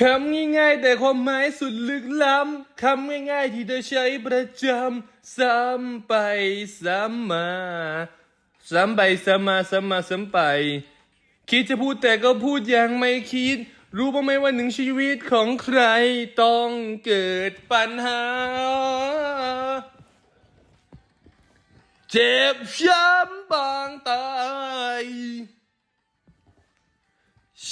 คำง่ายๆ แต่ความหมายสุดลึกล้ำ คำง่ายๆ ที่เธอใช้ประจำ ซ้ำไปซ้ำมา ซ้ำไปซ้ำมาซ้ำมาซ้ำไป คิดจะพูดแต่ก็พูดอย่างไม่คิด รู้บ้างไหมว่าหนึ่งชีวิตของใครต้องเกิดปัญหา เจ็บช้ำบางตาย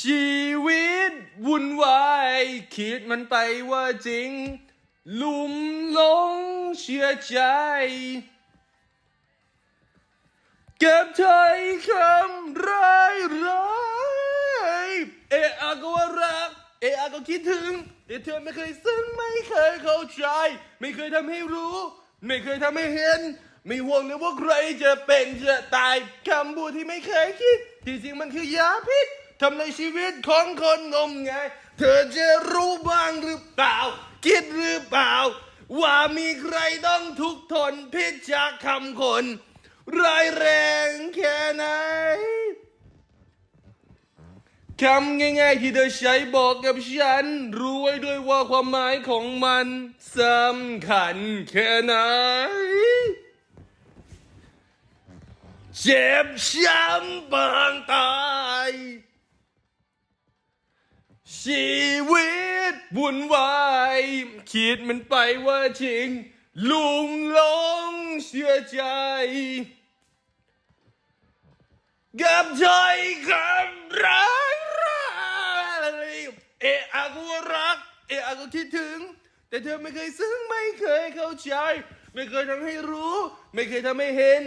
ชีวิตวุ่นวายคิดมันไปว่าจริง ลุ่มหลงเชื่อใจ เก็บถ้อยคำร้ายร้ายเอะอะก็ว่ารัก เอะอะก็คิดถึงแต่เธอไม่เคยซึ้งไม่เคยเข้าใจ ไม่เคยทำให้รู้ ไม่เคยทำให้เห็น ไม่ห่วงเลยว่าใครจะเป็นจะตายคำพูดที่ไม่เคยคิด ที่จริงมันคือยาพิษ ทำในชีวิตของคนงมงาย เธอจะรู้บ้างหรือเปล่า คิดหรือเปล่า ว่ามีใครต้องทุกข์ทนพิจากคำคนร้ายแรงแค่ไหนคำง่ายๆที่เธอใช้บอกกับฉัน รู้ไว้ด้วยว่าความหมายของมันสำคัญแค่ไหน เจ็บช้ำปางตาย ชีวิตวุ่นวายคิดมันไปว่าจริง ลุงหลงเชื่อใจกับถ้อยคำร้ายร้ายเอะอะก็รักเอะอะก็คิดถึง แต่เธอไม่เคยซึ้งไม่เคยเข้าใจ ไม่เคยทำให้รู้ ไม่เคยทำให้เห็น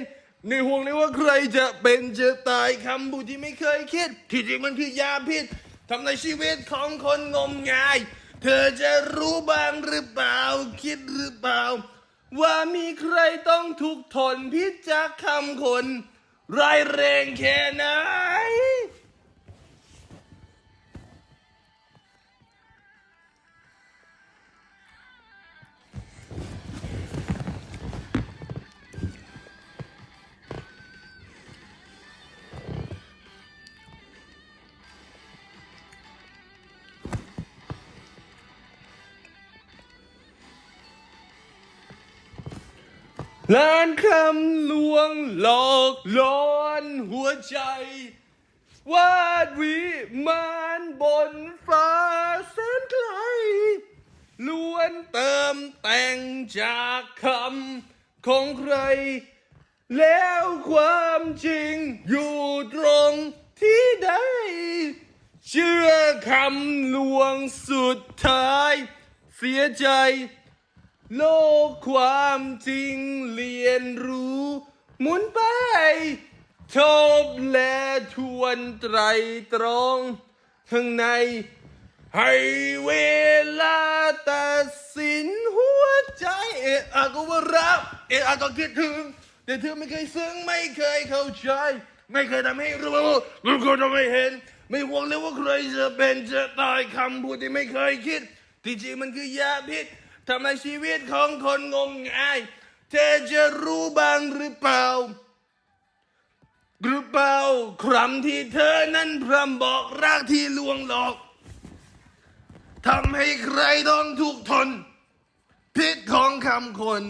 ในห่วงเลยว่าใครจะเป็นจะตายคำพูที่ไม่เคยคิด ที่จริงมันคือยาพิษ ทำในชีวิตของคนงมงาย เธอจะรู้บ้างหรือเปล่า คิดหรือเปล่า ว่ามีใครต้องทุกข์ทนพิจากคำคนร้ายแรงแค่ไหน ล้านคำลวงหลอกหลอนหัวใจ วาดวิมานบนฟ้าแสนไกลล้วนเติมแต่งจากคำของใคร แล้วความจริงอยู่ตรงที่ใดเชื่อคำลวงสุดท้าย เสียใจ โลกความจริงเรียนรู้ หมุนไป ทบและทวนไตรตรองข้างใน ให้เวลาตัดสินหัวใจเอะอะก็ว่ารักเอะอะก็คิดถึง แต่เธอไม่เคยซึ้งไม่เคยเข้าใจ ไม่เคยทำให้รู้ไม่เคยทำให้เห็น ไม่หวังเลยว่าใครจะเป็นจะตายคำพูดที่ไม่เคยคิด ที่จริงมันคือยาพิษ ทำลายชีวิตของคนงมงาย เธอจะรู้บ้างหรือเปล่าหรือเปล่าคำที่เธอนั้นพร่ำบอกรักที่ลวงหลอกทำให้ใครต้องทุกข์ทน พิษของคำคน